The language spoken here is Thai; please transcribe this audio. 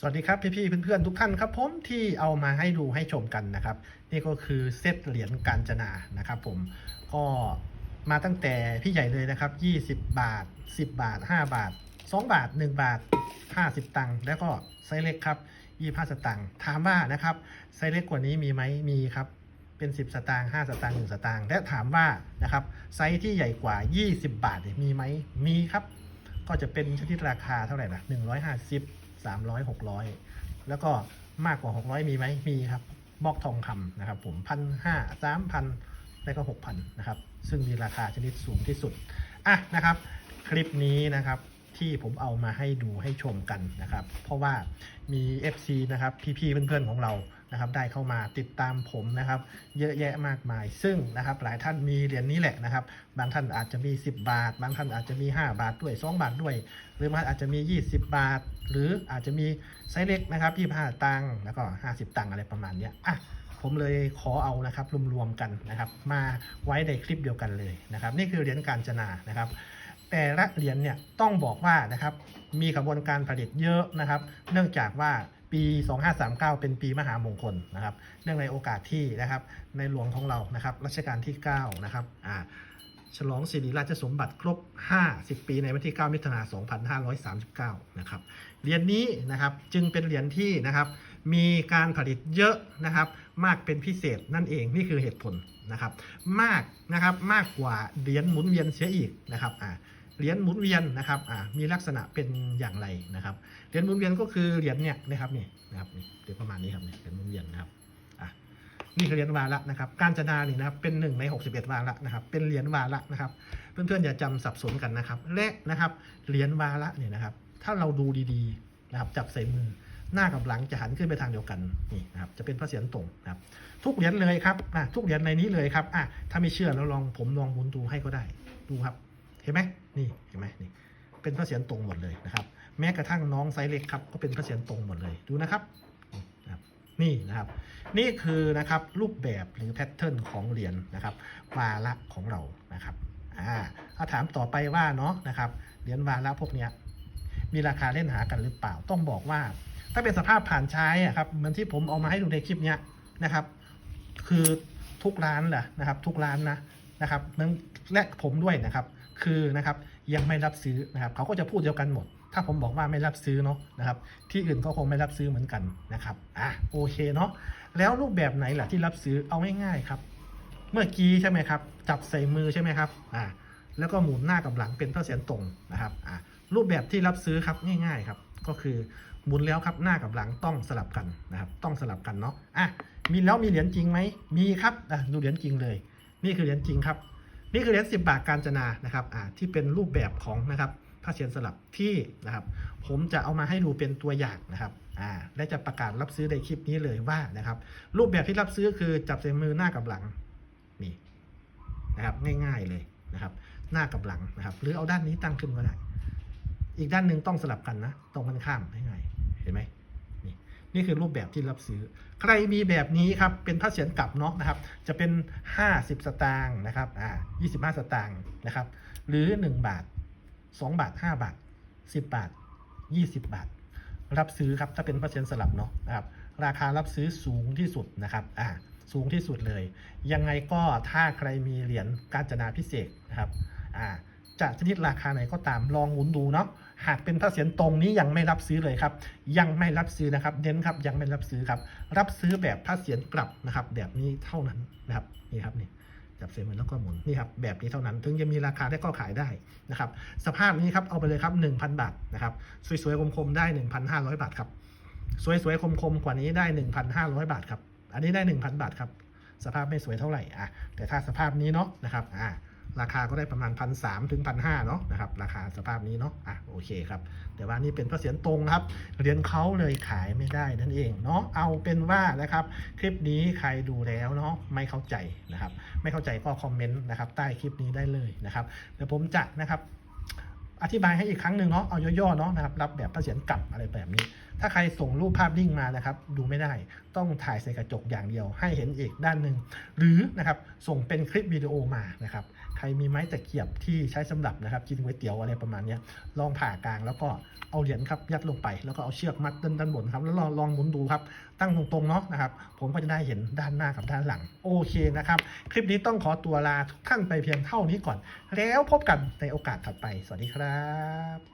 สวัสดีครับพี่ๆเพื่อนๆทุกท่านครับผมที่เอามาให้ดูให้ชมกันนะครับ นี่ก็คือเซตเหรียญกาญจนานะครับผมก็มาตั้งแต่พี่ใหญ่เลยนะครับ 20 บาท 10 บาท 5 บาท 2 บาท 1 บาท 50 ตังค์แล้วก็ไซส์เล็กครับ25 สตางค์ถามว่านะครับไซส์เล็กกว่านี้มีไหมมีครับเป็น 10 สตางค์5สตางค์1สตางค์และถามว่านะครับไซส์ที่ใหญ่กว่า 20 บาทมีไหมมีครับ ก็จะเป็นชนิดราคาเท่าไหร่ล่ะ150 สามร้อยหกร้อยแล้วก็มากกว่าหกร้อยมีไหมมีครับบล็อกทองคำนะครับ ผมพันห้าสามพันแล้วก็หกพันนะครับ ซึ่งมีราคาชนิดสูงที่สุดอะนะครับ คลิปนี้นะครับที่ผมเอามาให้ดูให้ชมกันนะครับ เพราะว่ามี FC นะครับ พี่ๆเพื่อนๆของเรา นะครับได้เข้ามาติดตามผมนะครับเยอะแยะมากมาย ซึ่งนะครับหลายท่านมีเหรียญนี้แหละนะครับ บางท่านอาจจะมี 10 บาท บางท่านอาจจะมี 5 บาทด้วย 2 บาทด้วย หรือบางท่านอาจจะมี 20 บาท หรืออาจจะมีไซส์เล็กนะครับ25ตังค์แล้วก็ 50 ตังค์อะไรประมาณนี้อะผมเลยขอเอานะครับรวมๆกันนะครับมาไว้ในคลิปเดียวกันเลยนะครับนี่คือเหรียญการจนานะครับแต่ละเหรียญเนี่ยต้องบอกว่านะครับมีกระบวนการผลิตเยอะนะครับ เนื่องจากว่า ปี 2539 เป็นปีมหามงคลนะครับ เนื่องในโอกาสที่นะครับในหลวงของเรานะครับรัชกาลที่ 9 นะครับอ่าฉลองสิริราชสมบัติครบ 50 ปีในวันที่ 9 มิถุนายน 2539 นะครับ เหรียญนี้นะครับจึงเป็นเหรียญที่นะครับมีการผลิตเยอะนะครับ มากเป็นพิเศษนั่นเองนี่คือเหตุผลนะครับ มากนะครับมากกว่าเหรียญหมุนเวียนเสียอีกนะครับอ่า เหรียญหมุนเวียนนะครับอ่ามีลักษณะเป็นอย่างไรนะครับเหรียญหมุนเวียนก็คือเหรียญเนี่ยนะครับนี่นะครับนี่เดี๋ยวประมาณนี้ครับนี่เหรียญหมุนเวียนนะครับอะนี่คือเหรียญวาระนะครับการจนานี่นะครับเป็นหนึ่งใน 61 วาระนะครับ เป็นเหรียญวาระนะครับ เพื่อนๆอย่าจำสับสนกันนะครับ และนะครับเหรียญวาระเนี่ยนะครับ ถ้าเราดูดีๆนะครับจับใส่มือหน้ากับหลังจะหันขึ้นไปทางเดียวกันนี่นะครับจะเป็นพระเศียรตรงนะครับทุกเหรียญเลยครับอะทุกเหรียญในนี้เลยครับอะถ้าไม่เชื่อแล้วลองผมลองหมุนดูให้ก็ได้ดูครับ ห็นไหมนี่เห็นไหมนี่เป็นพระเศียรตรงหมดเลยนะครับ แม้กระทั่งน้องไซเล็กครับก็เป็นพระเศียรตรงหมดเลยดูนะครับนี่นะครับ นี่คือนะครับรูปแบบหรือแพทเทิร์นของเหรียญนะครับวาระของเรานะครับอ่าถ้าถามต่อไปว่าเนาะนะครับเหรียญวาระพวกเนี้ยมีราคาเล่นหากันหรือเปล่าต้องบอกว่า ถ้าเป็นสภาพผ่านใช้อะครับเหมือนที่ผมเอามาให้ดูในคลิปเนี้ยนะครับ คือทุกร้านแหละนะครับ ทุกร้านนะนะครับนั้นและผมด้วยนะครับ คือนะครับยังไม่รับซื้อนะครับเขาก็จะพูดเดียวกันหมด ถ้าผมบอกว่าไม่รับซื้อเนาะนะครับที่อื่นก็คงไม่รับซื้อเหมือนกันนะครับอะโอเคเนาะแล้วรูปแบบไหนล่ะที่รับซื้อเอาง่ายๆครับ เมื่อกี้ใช่ไหมครับจับใส่มือใช่ไหมครับอ่าแล้วก็หมุนหน้ากับหลังเป็นเท่าเสียนตรงนะครับอ่ารูปแบบที่รับซื้อครับง่ายๆครับก็คือหมุนแล้วครับหน้ากับหลังต้องสลับกันนะครับต้องสลับกันเนาะอะมีแล้วมีเหรียญจริงไหมมีครับอะดูเหรียญจริงเลย นี่คือเหรียญจริงครับ นี่คือเหรียญ10บาทการจนานะครับอ่าที่เป็นรูปแบบของนะครับพระเศียรสลับที่นะครับ ผมจะเอามาให้ดูเป็นตัวอย่างนะครับอ่าและจะประกาศรับซื้อในคลิปนี้เลยว่านะครับ รูปแบบที่รับซื้อคือจับใส่มือหน้ากับหลังนี่นะครับ ง่ายๆเลยนะครับ หน้ากับหลังนะครับ หรือเอาด้านนี้ตั้งขึ้นก็ได้ อีกด้านหนึ่งต้องสลับกันนะตรงกันข้ามง่ายๆเห็นไหม นี่คือรูปแบบที่รับซื้อ ใครมีแบบนี้ครับ เป็นพระเศียรกลับเนาะนะครับ จะเป็น 50 สตางค์นะครับอ่า25 สตางค์นะครับ หรือ 1 บาท 2 บาท 5 บาท 10 บาท 20 บาท รับซื้อครับ ถ้าเป็นพระเศียรสลับเนาะนะครับ ราคารับซื้อสูงที่สุดนะครับอ่าสูงที่สุดเลย ยังไงก็ถ้าใครมีเหรียญการจนาพิเศษนะครับอ่า จะชนิดราคาไหนก็ตามลองหมุนดูเนาะหากเป็นพระเศียรตรงนี้ยังไม่รับซื้อเลยครับ ยังไม่รับซื้อนะครับเน้นครับยังไม่รับซื้อครับ รับซื้อแบบพระเศียรกลับนะครับ แบบนี้เท่านั้นนะครับนี่ครับนี่จับเสียมือแล้วก็หมุนนี่ครับแบบนี้เท่านั้น ถึงจะมีราคาได้ก็ขายได้นะครับสภาพนี้ครับเอาไปเลยครับ 1,000 บาทนะครับสวยๆคมๆได้ 1,500 บาทครับสวยๆคมๆกว่านี้ได้ 1,500 บาทครับอันนี้ได้ 1,000 บาทครับสภาพไม่สวยเท่าไหร่อะแต่ถ้าสภาพนี้เนาะนะครับอ่า ราคาก็ได้ประมาณพันสถึงพันห้าเนาะนะครับราคาสภาพนี้เนาะอะโอเคครับ แต่ว่านี่เป็นพระเศียรตรงครับเหรียญเขาเลยขายไม่ได้นั่นเองเนาะเอาเป็นว่านะครับ คลิปนี้ใครดูแล้วเนาะไม่เข้าใจนะครับ ไม่เข้าใจก็คอมเมนต์นะครับใต้คลิปนี้ได้เลยนะครับเดี๋ยวผมจะนะครับ อธิบายให้อีกครั้งหนึ่งเนาะเอาย่อๆเนาะนะครับรับแบบพระเศียรกลับอะไรแบบนี้ ถ้าใครส่งรูปภาพนิ่งมานะครับ ดูไม่ได้ต้องถ่ายใส่กระจกอย่างเดียว ให้เห็นอีกด้านหนึ่งหรือนะครับส่งเป็นคลิปวิดีโอมานะครับใครมีไม้ตะเกียบที่ใช้สำหรับนะครับกินก๋วยเตี๋ยวอะไรประมาณนี้ลองผ่ากลางแล้วก็เอาเหรียญครับยัดลงไปแล้วก็เอาเชือกมัดด้านด้านบนครับแล้วลองลองหมุนดูครับตั้งตรงๆเนาะนะครับผมก็จะได้เห็นด้านหน้ากับด้านหลังโอเคนะครับคลิปนี้ต้องขอตัวลาทุกท่านไปเพียงเท่านี้ก่อน แล้วพบกันในโอกาสถัดไปสวัสดีครับ